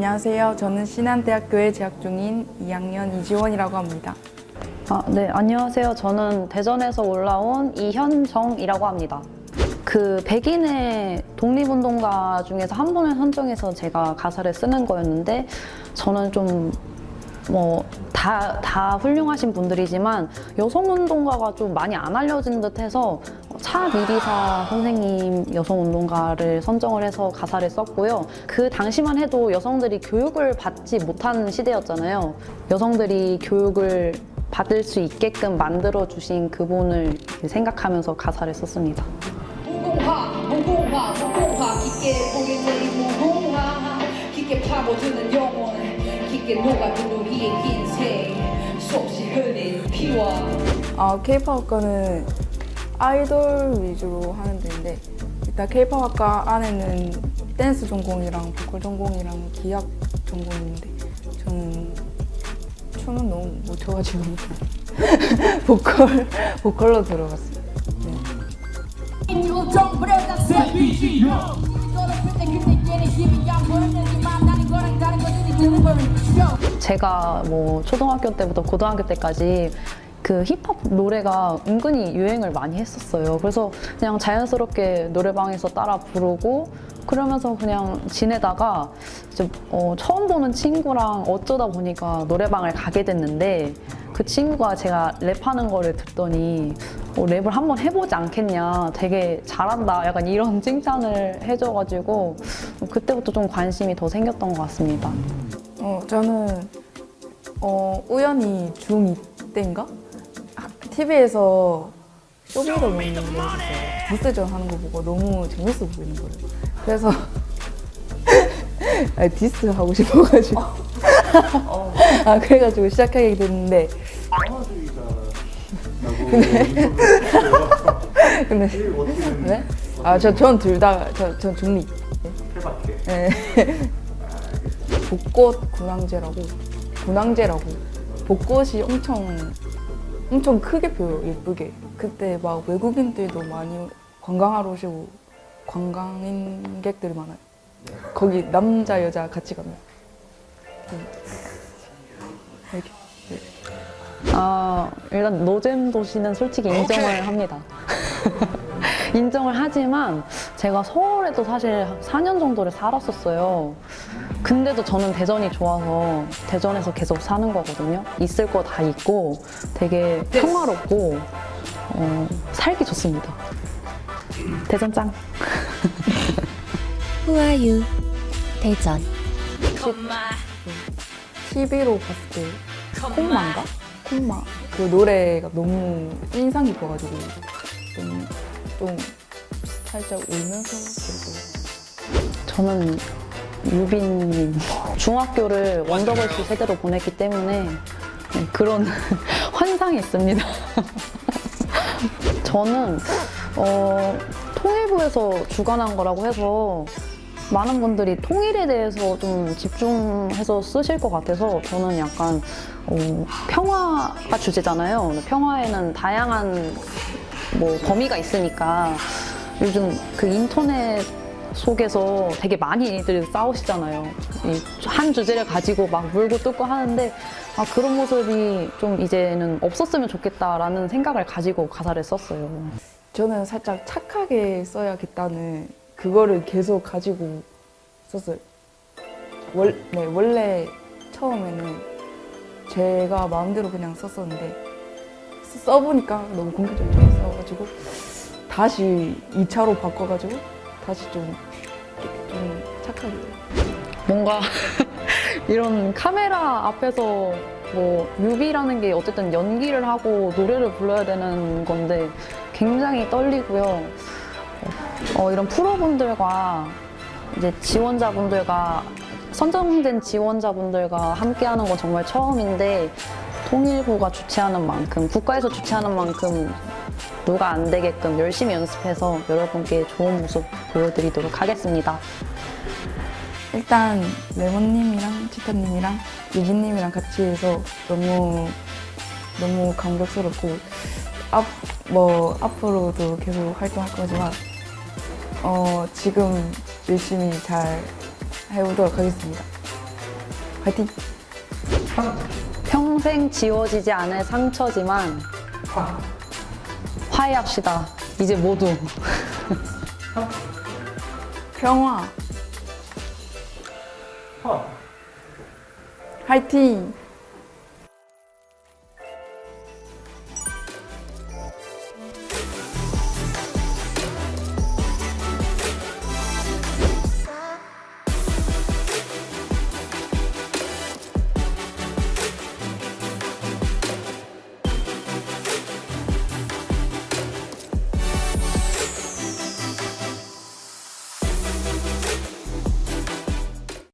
안녕하세요. 저는 신한대학교에 재학 중인 2학년 이지원이라고 합니다. 아, 네, 안녕하세요. 저는 대전에서 올라온 이현정이라고 합니다. 그 백인의 독립운동가 중에서 한 분을 선정해서 제가 가사를 쓰는 거였는데 저는 좀 뭐 다 다 훌륭하신 분들이지만 여성 운동가가 좀 많이 안 알려진 듯해서 차 미리사 선생님 여성 운동가를 선정을 해서 가사를 썼고요. 그 당시만 해도 여성들이 교육을 받지 못한 시대였잖아요. 여성들이 교육을 받을 수 있게끔 만들어 주신 그분을 생각하면서 가사를 썼습니다. 무궁화 무궁화 무궁화 깊게 무궁화 깊게 파고드는 깊게 녹아든 우리의 인생 수없이 흘린 피와 아, K-pop 학과는 아이돌 위주로 하는 데인데 일단 K-pop 학과 안에는 댄스 전공이랑 보컬 전공이랑 기악 전공이 있는데 저는 춤은 너무 못 춰가지고 보컬 보컬로 들어갔어요. 제가 뭐 초등학교 때부터 고등학교 때까지 그 힙합 노래가 은근히 유행을 많이 했었어요. 그래서 그냥 자연스럽게 노래방에서 따라 부르고 그러면서 그냥 지내다가 이제 어, 처음 보는 친구랑 어쩌다 보니까 노래방을 가게 됐는데 그 친구가 제가 랩하는 거를 듣더니 어, 랩을 한번 해보지 않겠냐 되게 잘한다 약간 이런 칭찬을 해줘가지고 그때부터 좀 관심이 더 생겼던 것 같습니다. 어, 저는 어, 우연히 중2 때인가? TV에서 쇼미더 모닝을 했었어요. 디스전 하는 거 보고 너무 재밌어 보이는 거예요. 그래서 아니, 디스 하고 싶어가지고 아 그래가지고 시작하게 됐는데 근데 네? 아저 전둘 다 저 전 중립. 해봤게. 네. 벚꽃 군항제라고 군항제라고 벚꽃이 엄청 엄청 크게 펴요 예쁘게 그때 막 외국인들도 많이 관광하러 오시고 관광인객들이 많아요 거기 남자 여자 같이 가면 음. 이렇게 아, 일단 노잼 도시는 솔직히 인정을 합니다. 인정을 하지만 제가 서울에도 사실 4년 정도를 살았었어요. 근데도 저는 대전이 좋아서 대전에서 계속 사는 거거든요. 있을 거 다 있고 되게 평화롭고 어, 살기 좋습니다. 대전 짱. 후아유 대전 TV로 봤을 때 콩마인가? 콩마 그 노래가 너무 인상 깊어가지고 좀, 좀 살짝 울면서 들었어요 저는 유빈님 중학교를 원더걸스 세대로 보냈기 때문에 네, 그런 환상이 있습니다. 저는 어, 통일부에서 주관한 거라고 해서 많은 분들이 통일에 대해서 좀 집중해서 쓰실 것 같아서 저는 약간 어, 평화가 주제잖아요. 평화에는 다양한 뭐 범위가 있으니까 요즘 그 인터넷 속에서 되게 많이들 싸우시잖아요. 이한 주제를 가지고 막 물고 뜯고 하는데 아, 그런 모습이 좀 이제는 없었으면 좋겠다라는 생각을 가지고 가사를 썼어요. 저는 살짝 착하게 써야겠다는 그거를 계속 가지고 썼어요. 월, 네, 원래 처음에는 제가 마음대로 그냥 썼었는데 써- 써보니까 너무 공격적이 게 써가지고 다시 2차로 바꿔가지고 다시 좀, 좀 착하게 뭔가 이런 카메라 앞에서 뭐 뮤비라는 게 어쨌든 연기를 하고 노래를 불러야 되는 건데 굉장히 떨리고요. 어, 이런 프로분들과 이제 지원자분들과 선정된 지원자분들과 함께하는 건 정말 처음인데 통일부가 주최하는 만큼 국가에서 주최하는 만큼 누가 안 되게끔 열심히 연습해서 여러분께 좋은 모습 보여드리도록 하겠습니다. 일단 레몬님이랑 치타님이랑 유빈님이랑 같이 해서 너무 너무 감격스럽고 앞 뭐 앞으로도 계속 활동할 거지만 어 지금 열심히 잘 해보도록 하겠습니다. 화이팅! 평생 지워지지 않을 상처지만 화 해합시다. 이제 모두. 평화! 화이팅!